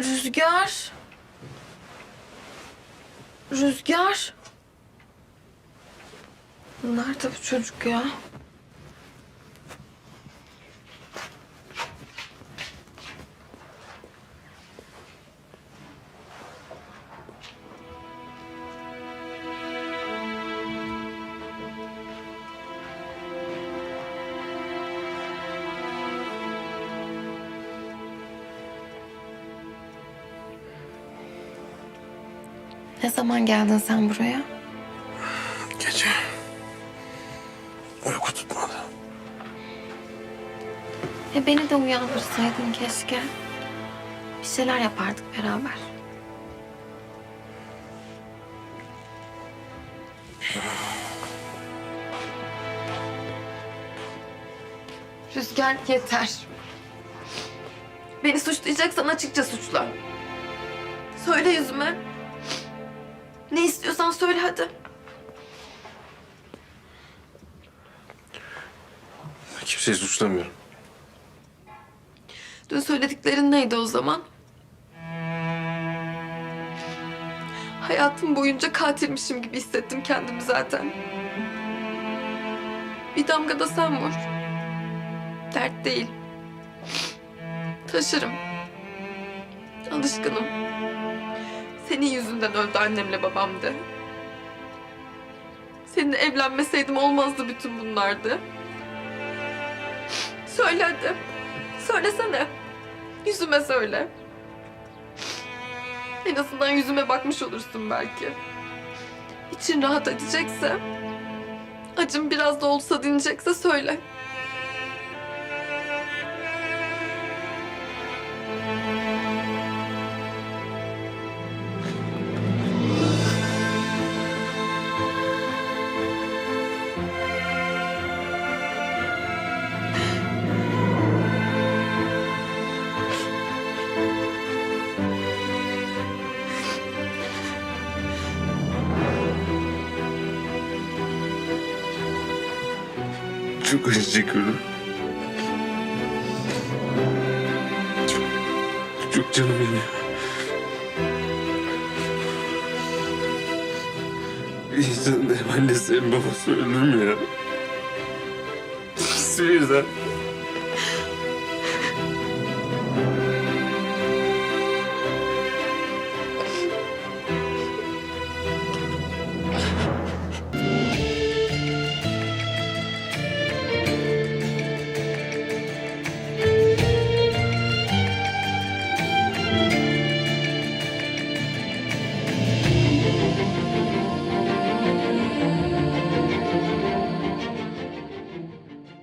Rüzgar. Rüzgar. Nerede bu çocuk ya? Ne zaman geldin sen buraya? Gece. Uyku tutmadı. E beni de uyandırsaydın keşke. Bir şeyler yapardık beraber. Rüzgar yeter. Beni suçlayacaksan açıkça suçla. Söyle yüzüme. Ne istiyorsan söyle hadi. Kimseyi suçlamıyorum. Dün söylediklerin neydi o zaman? Hayatım boyunca katilmişim gibi hissettim kendimi zaten. Bir damga da sen vur. Dert değil. Taşırım. Alışkınım. Senin yüzünden öldü annemle babam de. Seninle evlenmeseydim olmazdı bütün bunlardı. Söyle hadi. Söylesene. Yüzüme söyle. En azından yüzüme bakmış olursun belki. İçin rahat edecekse, acım biraz da olsa dinecekse söyle. Çok acı çekiyorum. Çok, çok canım yanıyor. Bir insanın hem annesi hem babası ölür mü ya? Birden.